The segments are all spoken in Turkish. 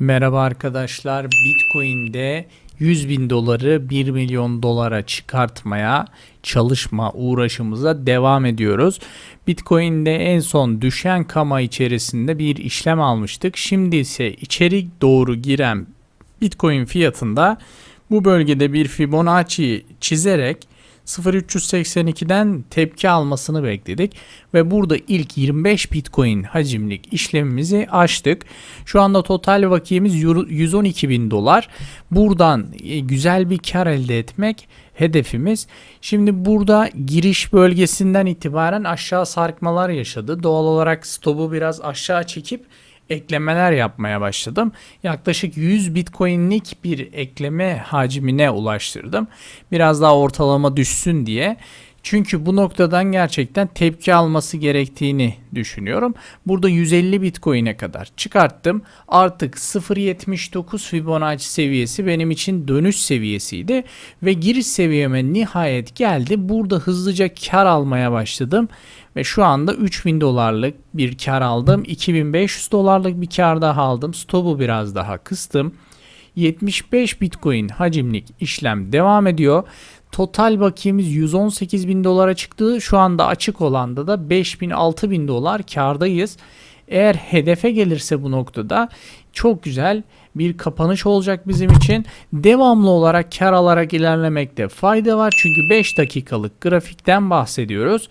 Merhaba arkadaşlar. Bitcoin'de 100 bin doları 1 milyon dolara çıkartmaya çalışma uğraşımıza devam ediyoruz. Bitcoin'de en son düşen kama içerisinde bir işlem almıştık. Şimdi ise içeri doğru giren Bitcoin fiyatında bu bölgede bir Fibonacci çizerek 0382'den tepki almasını bekledik ve burada ilk 25 Bitcoin hacimlik işlemimizi açtık. Şu anda total vakiyemiz 112 bin dolar. Buradan e, güzel bir kar elde etmek hedefimiz. Şimdi burada giriş bölgesinden itibaren aşağı sarkmalar yaşadı. Doğal olarak stopu biraz aşağı çekip eklemeler yapmaya başladım. Yaklaşık 100 Bitcoin'lik bir ekleme hacmine ulaştırdım. Biraz daha ortalama düşsün diye. Çünkü bu noktadan gerçekten tepki alması gerektiğini düşünüyorum. Burada 150 Bitcoin'e kadar çıkarttım. Artık 0.79 Fibonacci seviyesi benim için dönüş seviyesiydi ve giriş seviyeme nihayet geldi. Burada hızlıca kar almaya başladım ve şu anda 3000 dolarlık bir kar aldım. 2500 dolarlık bir kar daha aldım. Stopu biraz daha kıstım. 75 Bitcoin hacimlik işlem devam ediyor. Total bakiyemiz 118 bin dolara çıktı. Şu anda açık olanda da 5 bin 6 bin dolar kardayız. Eğer hedefe gelirse bu noktada çok güzel bir kapanış olacak bizim için. Devamlı olarak kar alarak ilerlemekte fayda var. Çünkü 5 dakikalık grafikten bahsediyoruz.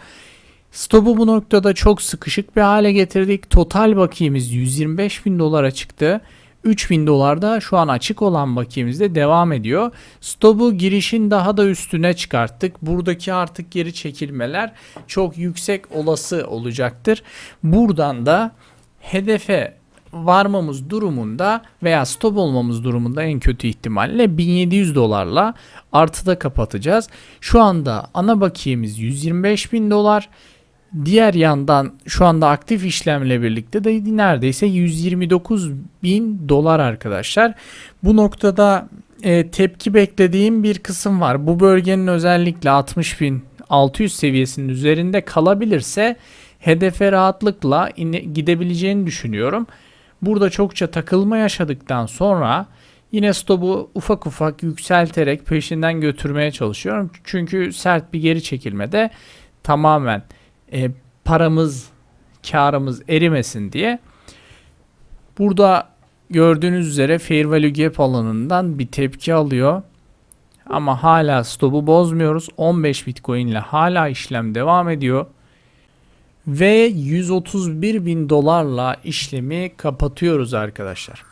Stopu bu noktada çok sıkışık bir hale getirdik. Total bakiyemiz 125 bin dolara çıktı. 3000 dolarda şu an açık olan bakiyemizde devam ediyor. Stopu girişin daha da üstüne çıkarttık. Buradaki artık geri çekilmeler çok yüksek olası olacaktır. Buradan da hedefe varmamız durumunda veya stop olmamız durumunda en kötü ihtimalle 1700 dolarla artıda kapatacağız. Şu anda ana bakiyemiz 125 bin dolar. Diğer yandan şu anda aktif işlemle birlikte de neredeyse 129 bin dolar arkadaşlar. Bu noktada e, tepki beklediğim bir kısım var. Bu bölgenin özellikle 60 bin 600 seviyesinin üzerinde kalabilirse hedefe rahatlıkla gidebileceğini düşünüyorum. Burada çokça takılma yaşadıktan sonra yine stopu ufak ufak yükselterek peşinden götürmeye çalışıyorum. Çünkü sert bir geri çekilmede tamamen e, paramız, karımız erimesin diye. Burada gördüğünüz üzere fair value gap alanından bir tepki alıyor. Ama hala stopu bozmuyoruz. 15 Bitcoin ile hala işlem devam ediyor. Ve 131 bin dolarla işlemi kapatıyoruz arkadaşlar.